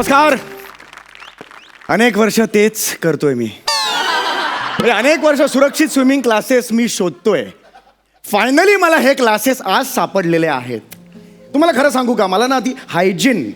नमस्कार. अनेक वर्ष तेच करतोय मी. म्हणजे अनेक वर्ष सुरक्षित स्विमिंग क्लासेस मी शोधतोय. फायनली मला हे क्लासेस आज सापडलेले आहेत. तुम्हाला खरं सांगू का? मला ना ती हायजीन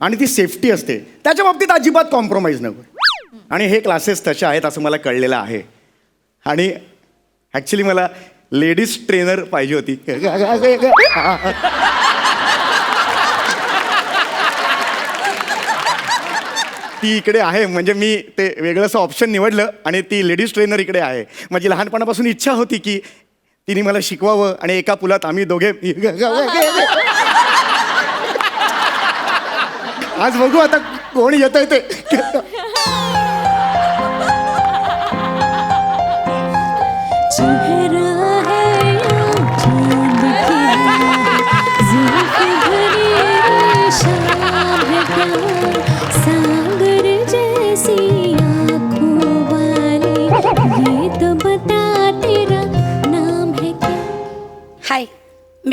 आणि ती सेफ्टी असते. त्याच्या बाबतीत अजिबात कॉम्प्रोमाइज नको. आणि हे क्लासेस तसे आहेत असं मला कळलेलं आहे. आणि ॲक्च्युली मला लेडीज ट्रेनर पाहिजे होती. ती इकडे आहे म्हणजे मी ते वेगळंसं ऑप्शन निवडलं आणि ती लेडीज ट्रेनर इकडे आहे. माझी लहानपणापासून इच्छा होती की तिने मला शिकवावं आणि एका पुलात आम्ही दोघे आज बघू आता कोण येत आहे ते.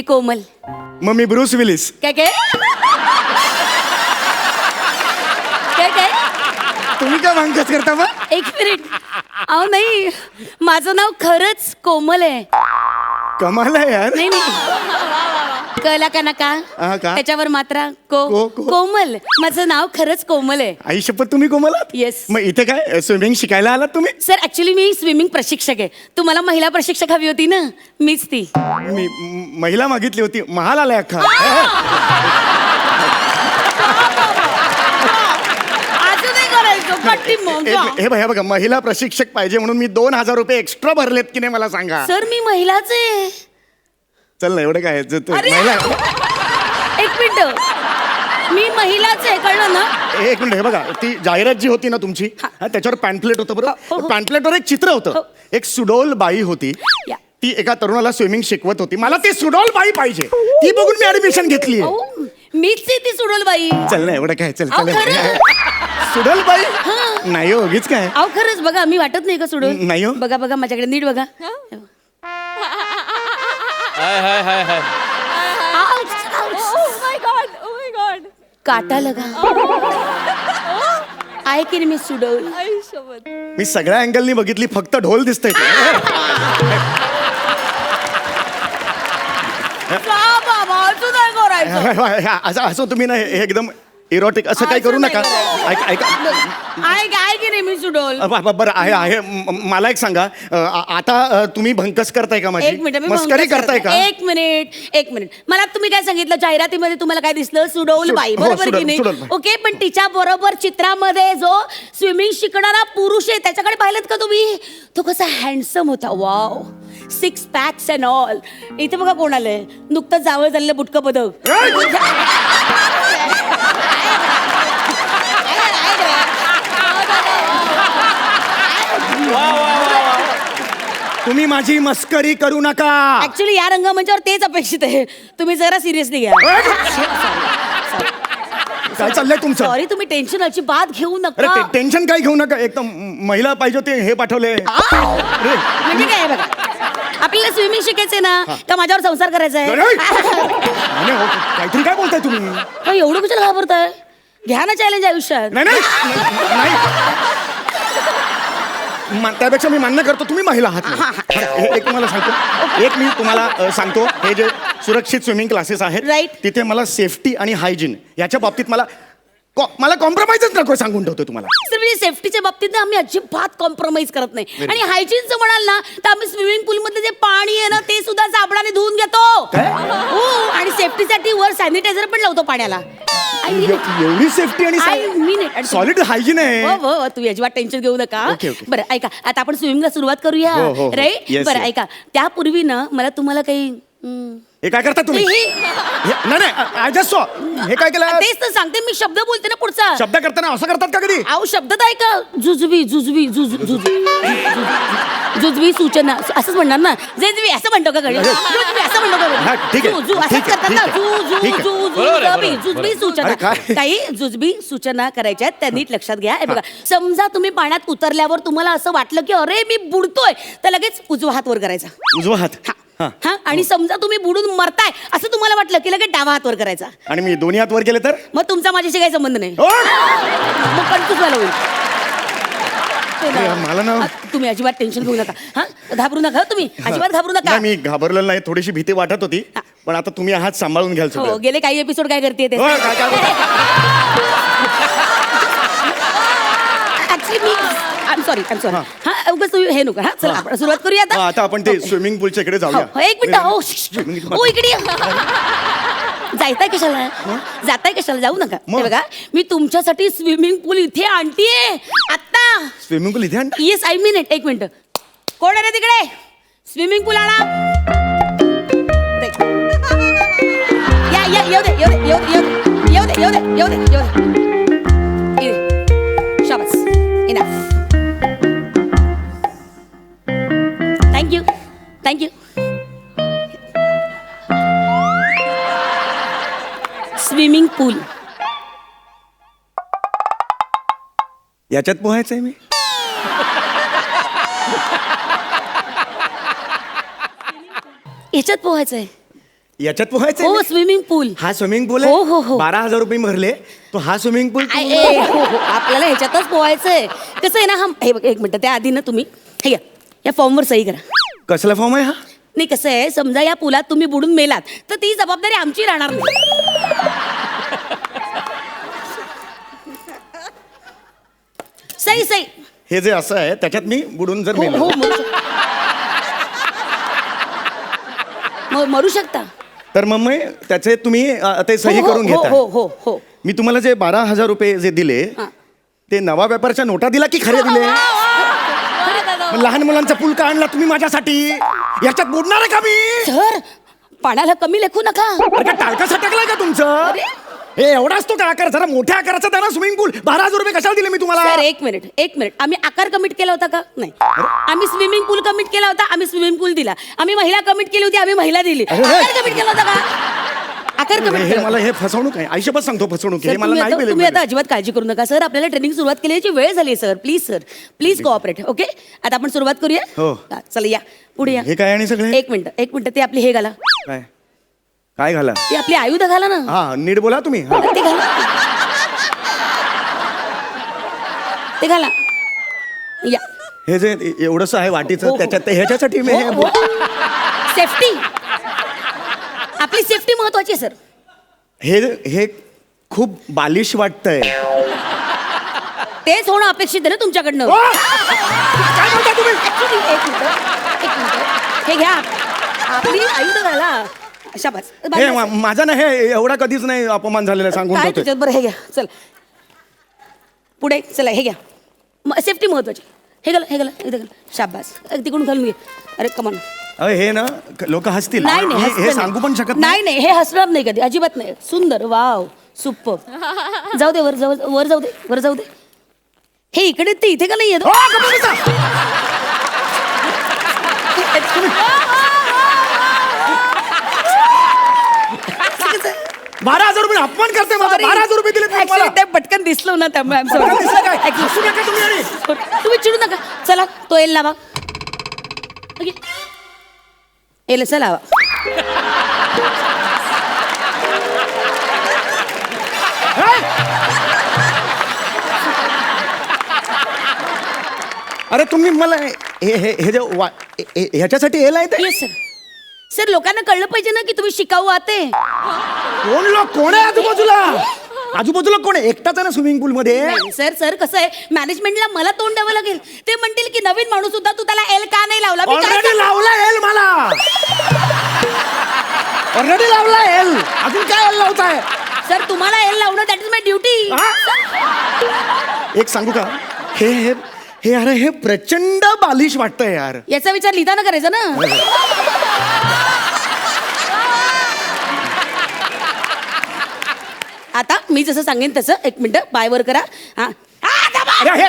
मी कोमल. मग मी ब्रुस विलिस. काय काय? काय काय? तुम्ही काय भांगच करता मग? एक मिनिट. अहो नाही. माझं नाव खरंच कोमल आहे. कमाल आहे यार. नाही नाही. कळला का नका? हा, का? त्याच्यावर मात्रा को को, को. कोमल. माझं नाव खरंच कोमल आहे. आई शपथ तुम्ही कोमल आहात? Yes. मग इथे काय स्विमिंग शिकायला आलात तुम्ही? सर ऍक्च्युली मी स्विमिंग प्रशिक्षक आहे. तुम्हाला महिला प्रशिक्षक हवी होती ना? मीच ती. मी म- महिला मागितली होती. महाल आलाय अख्खा. एक- हे बघा हे बघा महिला प्रशिक्षक पाहिजे म्हणून मी दोन हजार रुपये एक्स्ट्रा भरलेत की नाही मला सांगा. सर मी महिलाच आहे. चल ना एवढं काय? जो- तो अरे! महिला एक मिनिट. मी महिलाच आहे कळलं ना? एक मिनिट हे बघा ती जाहिरात जी होती ना तुमची हा. हा, त्याच्यावर पॅम्पलेट होतं हो, बरोबर? हो. पॅम्पलेटवर एक चित्र हो. होतं एक सुडोल बाई होती. या. ती एका तरुणाला स्विमिंग शिकवत होती. मला ती सुडोल बाई पाहिजे. ती बघून मी ऍडमिशन घेतली अहो, मीच आहे ती सुडोल बाई. चल ना एवढं काय? चल अहो, चल खरं? सुडोल बाई? नाही हो उगीच काय? अहो खरंच बघा मी वाटत नाही का सुडोल? नाही हो. बघा बघा माझ्याकडे नीट बघा. Ouch, ouch. काटा लगा. आहे की नाही मी सुडोल मी सगळ्या अँगलनी बघितली फक्त ढोल दिसतंय असं असं तुम्ही ना हे एकदम इरोटिक असं काही करू नका. ऐका ऐका. आहे का- आहे की नाही मी सुडोल. अ, ब- ब- बरं आहे आहे. म- मला एक सांगा. अ, आ- आता अ, तुम्ही भंकस करताय का माझी? एक मिनिट मी मस्करी करताय करते. का? एक मिनिट एक मिनिट. मला तुम्ही काय सांगितलं? जाहिरातीमध्ये तुम्हाला काय दिसलं? सुडौल सुड- बाई. हो, बरोबर सुडौल- की नाही? बाई. ओके पण तिच्या बरोबर चित्रामध्ये जो स्विमिंग शिकणारा पुरुष आहे त्याच्याकडे पाहिलं का तुम्ही? तो कसा हँडसम होता. Wow six packs and all इथे बघा कोण आलंय नुकतंच जावळ झालेलं बुटकं पदक. तुम्ही माझी मस्करी करू नका. ऍक्च्युली या रंगमंचावर तेच अपेक्षित आहे. तुम्ही जरा सिरियसली घ्या. काय चाललंय तुमचं? सॉरी तुम्ही टेन्शन अजिबात घेऊ अरे नका टे- टेन्शन काय घेऊ नका. एकदम महिला पाहिजे होते हे पाठवले. म्हणजे काय आहे बघा? आपल्याला स्विमिंग शिकायचंय ना का माझ्यावर संसार करायचा आहे नाही, हो, काहीतरी काय बोलताय तुम्ही? अहो, एवढं कशाला घाबरताय? घ्या ना चॅलेंज आयुष्यात. नाही नाही. मा- त्यापेक्षा मी मान्य करतो तुम्ही महिला आहात म्हणून. हे- एक तुम्हाला सांगतो एक मी तुम्हाला अ, सांगतो हे जे सुरक्षित स्विमिंग क्लासेस आहेत Right. तिथे मला सेफ्टी आणि हायजीन याच्या बाबतीत मला कॉ- मला कॉम्प्रोमाइजच नको सांगून ठेवतो तुम्हाला. सर म्हणजे सेफ्टीच्या बाबतीत ना आम्ही अजिबात कॉम्प्रोमाइज करत नाही. आणि हायजीनचं म्हणाल ना तर आम्ही स्विमिंग पूल मधलं जे पाणी आहे ना ते सुद्धा साबणाने धुवून घेतो. हो आणि सेफ्टीसाठी वर सॅनिटायझर पण लावतो पाण्याला. एवढी सेफ्टी I mean it. आणि सॉलिड हायजीन आहे. हो हो हो, तुम्ही अजिबात टेन्शन घेऊ नका. Okay, okay. बरं ऐका आता आपण स्विमिंगला सुरुवात करूया. हो, हो, हो. राईट Yes, बरं yes. ऐका. त्यापूर्वी ना मला तुम्हाला काही हम्म, हे काय करता तुम्ही? हे- हे- नाही नाही आय जस्ट सॉ हे काय केलं? तेच तर सांगते मी शब्द बोलते ना पुढचा. शब्द करताना असं करतात का कधी? अहो शब्द तर ऐका. जुजबी जुजबी जुज जुज जुजबी सूचना. असंच म्हणणार ना. जेजबी असं म्हणतो का घरी? जुजबी असं म्हणतो का हा, ठीक आहे. जू जू असंच ठीक आहे, करतात ना. ठीक आहे. जू जू ठीक आहे. जू बरोबर आहे, जुजबी बरोबर, जुजबी अरे सूचना. काय? काही जुजबी सूचना करायच्या आहेत त्या नीट लक्षात घ्या. हे बघा समजा तुम्ही पाण्यात उतरल्यावर तुम्हाला असं वाटलं की अरे मी बुडतोय. तर लगेच उजवा हात वर करायचा. उजवा हात. हा. हा आणि समजा तुम्ही बुडून मरताय असं तुम्हाला वाटलं की लगेच डावा हात वर करायचा. आणि मी दोन्ही हात वर केले तर? मग तुमचा माझ्याशी काही संबंध नाही. ओ! मग कन्फ्युज व्हायला होईल. ते ना. अरे, मला ना- हा, तुम्ही अजिबात टेन्शन घेऊ नका. हा घाबरू नका हं तुम्ही अजिबात घाबरू नका. नाही मी घाबरलेलो नाही थोडीशी भीती वाटत होती हा. पण आता तुम्ही हात सांभाळून घ्याल हो सगळं. गेले काही एपिसोड काय करते ते? हो, काय- काय ऍक्च्युली मी आय सॉरी आय सॉरी हा. उगाच तुम्ही हे नको हा चला आपण सुरुवात करूया हा, आता आपण ते. स्विमिंग पूलच्या इकडे जाऊया. हो, एक मिनिट हो Swimming- हो इकडे. या. जायताय कशाला? जाताय कशाला? जाऊ नका. मग? हे बघा मी तुमच्यासाठी स्विमिंग पूल इथे आणतीये. आता स्विमिंग पूल इथे आण. येस आय मिनिट एक मिनिट. कोण आहे रे तिकडे? स्विमिंग पूल आणा दे. या या येऊ दे येऊ दे येऊ दे येऊ दे. येऊ दे येऊ दे येऊ दे येऊ दे. शाबास. इनफ थँक्यू स्विमिंग पूल याच्यात पोहायचंय मी. याच्यात पोहायचंय. याच्यात पोहायचंय हो मी? स्विमिंग पूल हा स्विमिंग पूल हो, हो, हो. बारा हजार रुपये भरले. तो हा स्विमिंग पूल आय, ए, हो, हो, आपल्याला ह्याच्यातच पोहायचंय. कसं आहे ना हा हे बघ एक मिनिट त्या आधी ना तुम्ही हे घ्या. या फॉर्मवर सही करा. कसला फॉर्म आहे हा? नाही कसं आहे समजा या पुलात तुम्ही बुडून मेलात तर ती जबाबदारी आमची राहणार नाही. सही सही हे जे असं आहे त्याच्यात मी बुडून जर हो मेलो. हो मरू शकता म- मरू शकता. तर मग मी त्याचे तुम्ही अ, ते सही हो, हो, करून हो घेता. हो हो हो मी तुम्हाला जे बारा हजार रुपये जे दिले हा. ते नवा व्यापारच्या नोटा दिला की खरे दिले? मग लहान मुलांचा पूल का आणला तुम्ही माझ्यासाठी? याच्यात बुडणार आहे का मी? सर पाण्याला कमी लेखू नका. अरे का टाळका सटकलाय का तुमचं? हे एवढा असतो का आकार? जरा मोठ्या आकाराचा द्या ना स्विमिंग पूल बारा हजार रुपये कशाला दिले मी तुम्हाला? सर एक मिनिट एक मिनिट. आम्ही आकार कमिट केला होता का? नाही. आम्ही स्विमिंग पूल कमिट केला होता आम्ही स्विमिंग पूल दिला. आम्ही महिला कमिट केली होती आम्ही महिला दिली. आकार कमिट केला होता का? आकार हे मला हे फसवणूक आहे. आयुष्यभर सांगतो फसवणूक आहे. हे मला तुम्ही नाही आता- मिळेल तुम्ही आता अजिबात काळजी करू नका सर. आपल्याला ट्रेनिंग सुरुवात केल्याची वेळ झाली sir. Please sir please cooperate okay आता आपण सुरुवात करूया? हो. हा, चला या. पुढे या. हे काय आणि सगळे? एक मिनिट एक मिनिट. ते आपली हे घाला. काय? काय घाला? ते आपली आयुध घाला ना. हा नीट बोला तुम्ही. हा. ते घाला. ते घाला. या. हे जे एवढंच आहे हो, वाटीचं हो. त्याच्यात ते ह्याच्यासाठी मी हे सेफ्टी आपली सेफ्टी महत्वाची आहे सर हे हे खूप बालिश वाटतंय. तेच होणं अपेक्षित आहे ना तुमच्याकडनं. ओ! काय म्हणता तुम्ही? Actually, एक मिनिट एक मिनिट. हे घ्या. आपली आयुध घाला शाबास. हे मा- माझा ना हे एवढा कधीच नाही अपमान झालेला सांगून काय ठेवतोय. बरं हे घ्या. चल. पुढे चला हे घ्या. सेफ्टी महत्वाची. हे गेलं हे गेलं इथे शाबास. तिकडून घालून घे. अरे कमान अरे हे ना लोक हसतील नाही नाही हे- हे. सांगू पण शकत नाही नाही हे हसणार नाही कधी अजिबात नाही सुंदर वाव सुप्प जाऊ दे वर जाऊ वर जाऊ दे वर जाऊ दे हे इकडे ते इथे का नाही येत बसा. बारा हजार रुपये अपमान करते माझा. बारा हजार रुपये दिले तुम्ही Actually, मला. ते पटकन दिसलं ना त्यामुळे I'm sorry. पटकन दिसलं काय? हसू नका तुम्ही आणि. तुम्ही चिडू नका चला तो एल लावा ओके एल असं लावा अरे तुम्ही मला हे हे हे जे वा- हे- हे- ह्याच्यासाठी एल आहे ते येस सर सर लोकांना कळलं पाहिजे ना की तुम्ही शिकाऊ आते कोण लोक? कोण आहे आजूबाजूला? आजूबाजूला कोण आहे? एकटाच आहे ना स्विमिंग पूल मध्ये नाही सर सर कसं आहे? मॅनेजमेंटला मला तोंड द्यावं लागेल. ते म्हणतील की नवीन माणूस होता तू त्याला एल का नाही लावला? मी काय ऑलरेडी सांगू? लावला ऑलरेडी लावला एल अजून काय एल लावताय? सर तुम्हाला एल लावणं दॅट इज माय ड्युटी एक सांगू का? हे हे हे अरे हे प्रचंड बालिश वाटतंय यार. याचा विचार लिहिताना करायचा ना? आता मी जसं सांगेन तसं एक मिनिट पाय वर करा. हा. हा, अरे हे.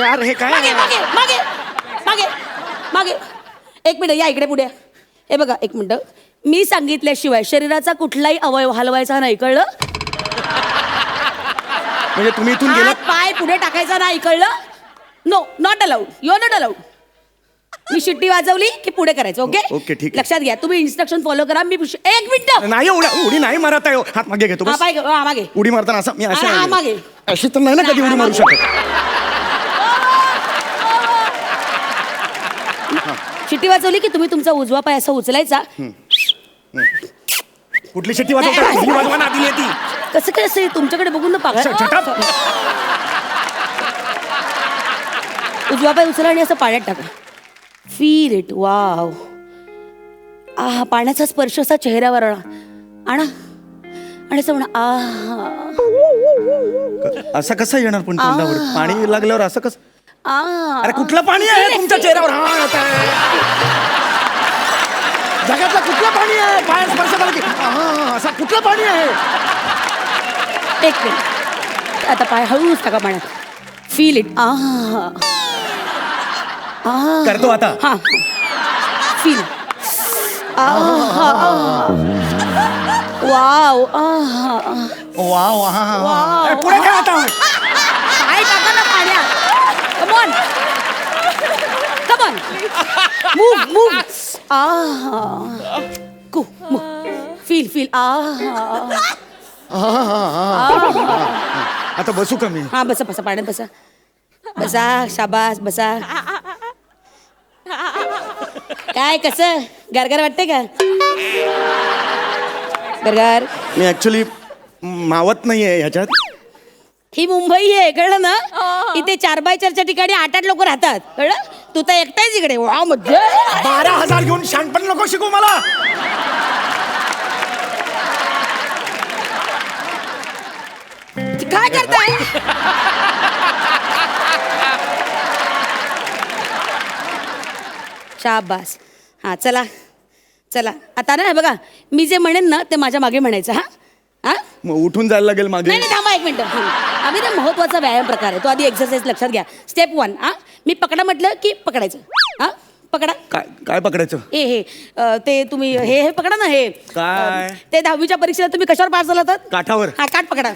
यार हे काय? मागे मागे मागे मागे मागे. एक मिनिट या इकडे पुढे. हे बघा एक मिनिट. मी सांगितल्याशिवाय शरीराचा कुठलाही अवयव हलवायचा नाही कळलं? म्हणजे तुम्ही इथून हात पाय पुढे टाकायचा नाही कळलं? No not allowed you not allowed मी शिट्टी वाजवली की पुढे करायचं ओके ओके, ठीक आहे. लक्षात घ्या तुम्ही इन्स्ट्रक्शन फॉलो करा मी पुश- एक मिनिट. नाही उड्या उडी नाही मारत आहे. हो. हात मागे घेतो बस. पाय हा, मागे. उडी मारताना असं मी हा, हा, नाही मागे. अशी तर नाही ना कधी उडी मारू. शकत. शिट्टी वाजवली की तुम्ही तुमचा उजवा पाय असा उचलायचा. कुठली शेती वाजवता कुठली ती कसं काय असं? तुमच्याकडे बघून ना पागल श- shut up. उजवा पाय उचला आणि असं पाण्यात टाका. फील इट वाव आहा पाण्याचा स्पर्श असा चेहऱ्यावर आणा आणा. आणि असं म्हणा आहा. असं कसं येणार पण तोंडावर. पाणी लागल्यावर असं कसं? आ. अरे कुठलं पाणी आहे तुमच्या चेहऱ्यावर? हा आहे. जगातलं कुठलं पाणी आहे? पाय स्पर्श झाला की हा, असं कुठलं पाणी आहे? एक मिनिट. आता पाय हळूच टाका पाण्यात. फील इट आहा करतो आता. हा. Feel wow. आहा वा पुढे काय आता. पाय टाका ना पाण्यात. कमॉन कमॉन मूव मूव आहा. कू फील फील आहा. आता बसू का मी? हा बसा बसा पाण्यात बसा. बसा शाबास बसा. काय कसं? गरगर वाटते का? गरगर मी ऍक्च्युली मावत नाहीये ह्याच्यात. ही मुंबई आहे कळलं ना? इथे चार बाय चारच्या ठिकाणी आठ आठ लोक राहतात कळलं? तू तर एकटाच इकडे वा मध्य बारा हजार घेऊन शानपण नको शिकू मला. काय करताय? शाबास. हा चला. चला. आता ना बघा मी जे म्हणेन ना ते माझ्या मागे म्हणायचं हा? हा? मग उठून जायला लागेल मागे. नाही नाही थांबा एक मिनिट. आम्ही ना महत्त्वाचा व्यायाम प्रकार आहे. तो आधी एक्सरसाइज लक्षात घ्या. स्टेप वन हा? मी पकडा म्हटलं की पकडायचं. हा? पकडा. काय काय पकडायचं? हे हे अ, ते तुम्ही हे हे पकडा ना हे. काय? अ, ते दहावीच्या परीक्षेला तुम्ही कशावर पास झाला होतात काठावर. हा काठ पकडा.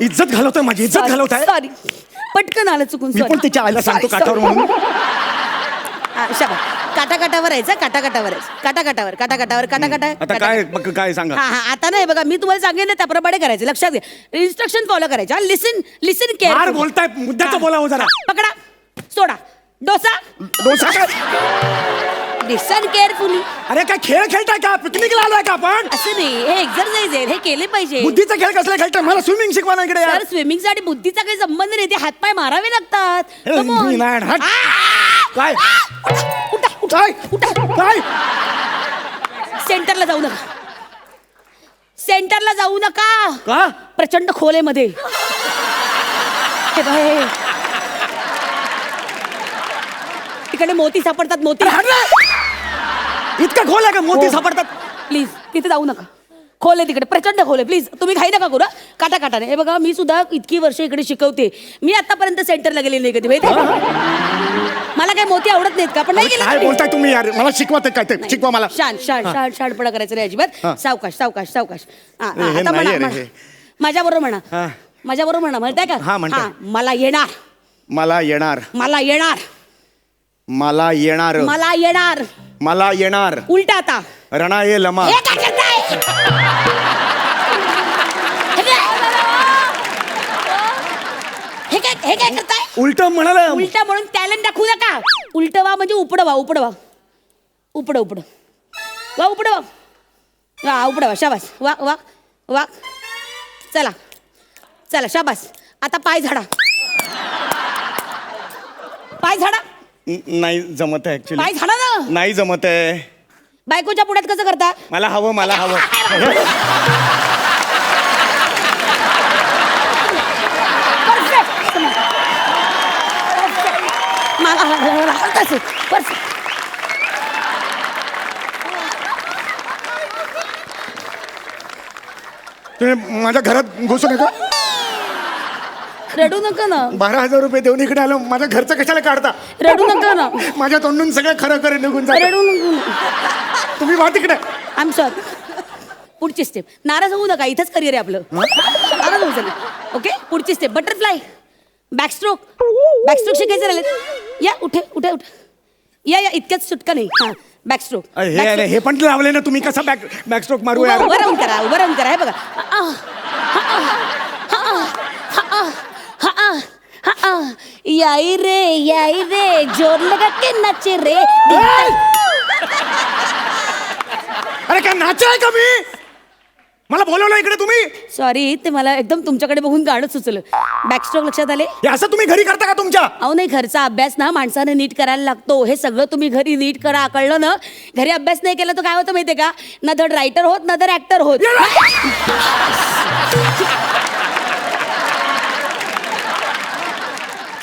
इज्जत घालवतोय माझी इज्जत घालवताय. सॉरी पटकन आलं चुकून मी पण. त्याच्या आईला सांगतो Sorry, काठावर sorry. म्हणून हा, शाबास. काटा काटावर यायचं काटा काटावर यायचं. काटा काटावर काटा काटावर काटा काटा आता काय मग काय सांगा? हा हा आता नाही बघा मी तुम्हाला सांगेन ना त्याप्रमाणे करायचं. लक्षात घ्या. इन्स्ट्रक्शन फॉलो करायचे. लिसन लिसन फार केअर बोलताय मुद्द्याचं बोलावं जरा. पकडा. सोडा. डोसा? डोसा काय? लिसन केअरफुली अरे काय खेळ खेळताय का? पिकनिकला आलोय का आपण? असं नाही हे एक्सरसाइज आहे हे केले पाहिजे. बुद्धीचा खेळ कसला खेळताय? मला स्विमिंग शिकवा ना इकडे यार तर स्विमिंगसाठी बुद्धीचा काही संबंध नाही ते हातपाय मारावे लागतात. Come on. मी नाही, हट. आ! काय? उठा उठा काय? उठा काय? सेंटरला जाऊ नका. सेंटरला जाऊ नका. का? प्रचंड खोलेमध्ये. हे बाय तिकडे मोती सापडतात मोती. इतका खोल आहे का? मोती हो. सापडतात? प्लीज तिथे जाऊ नका. खोल आहे तिकडे प्रचंड खोल आहे. प्लीज तुम्ही घाई नका करू हं. काटा काटाने हे बघा मी सुद्धा इतकी वर्ष इकडे शिकवते. मी आतापर्यंत सेंटरला गेले नाही कधी माहिती मला काही मोती आवडत नाहीत का? पण नाही काय. बोलताय तुम्ही यार? मला शिकवा ते काय ते. शिकवा मला. शांत शांत शांत शांतपणा करायचं नाही. अजिबात. सावकाश सावकाश सावकाश. हा, हा, हे आता म्हणा आहे रे म्हणा. हे. माझ्या बरोबर म्हणा. माझ्या बरोबर म्हणा म्हणताय का? हा, म्हणते. मला येणार. मला येणार. मला येणार. मला येणार. मला येणार. मला येणार. उलटा आता. रणा ये लमा. हे काय करताय? हे काय? हे काय हे काय करताय? उलट म्हणाला. उलट म्हणून टॅलेंट दाखवू नका. उलट वा म्हणजे उपड वा उपड वा उपड उपड. वा उपड वा वा उपड वा शाबास. वा वा वा चला. चला शाबास. आता पाय झाडा. पाय झाडा. न- नाही जमत आहे ऍक्च्युली पाय झाडा ना. नाही जमत आहे. बायकोच्या पुढ्यात कसं करता? मला हवं मला हवं. तुम्ही माझ्या घरात घुसू नका रडू नका ना. बारा हजार रुपये देऊन इकडे आलो. माझ्या घरचं कशाला काढता? रडू नका ना. माझ्या तोंडून सगळं खरं खरं निघून जात. रडू नका तुम्ही वा तिकडे आम सॉरी पुढची स्टेप नाराज होऊ नका. इथंच करिअर आहे आपलं. नाराज होऊ नका ओके पुढची स्टेप बटरफ्लाय बॅकस्ट्रोक बॅकस्ट्रोक शिकायचं राहिले. या उठे उठे उठे. या या इतक्याच सुटका नाही. हां बॅकस्ट्रोक अरे, हे अरे, हे पण लावले ना तुम्ही कसा बॅक बॅकस्ट्रोक मारू यार? उभं राहून करा उभं राहून करा हे बघा. आ, हा, आ, हा, आ, हा, आ, हा, आ, हा, आ. याई रे याई रे जोर लगा के नाचे रे. अरे काय नाचाय का मी? मला बोलवलं इकडे तुम्ही? सॉरी ते मला एकदम तुमच्याकडे बघून गाणं सुचलं. बॅकस्ट्रोक लक्षात आले? हे असं तुम्ही घरी करता का तुमच्या? अहो नाही घरचा अभ्यास ना माणसाने नीट करायला लागतो. हे सगळं तुम्ही घरी नीट करा. कळलं ना? घरी अभ्यास नाही केला तर काय होतं माहितीये का? ना धड रायटर होत ना धड ऍक्टर होत.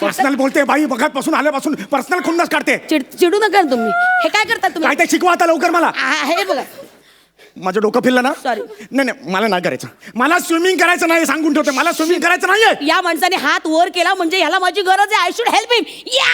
पर्सनल बोलते बाई बघत पासून आल्यापासून पर्सनल खुन्नस काढते. चिड चिडू नका ना तुम्ही. हे काय करता तुम्ही? काय ते शिकवा आता लवकर मला. आ, हे बघा. माझं डोकं फिरलं ना? सॉरी नाही नाही मला नाही करायचं. मला स्विमिंग करायचं नाही सांगून ठेवते मला स्विमिंग करायचं नाहीये. या माणसाने हात वर केला म्हणजे ह्याला माझी गरज आहे. आय शुड हेल्प हिम या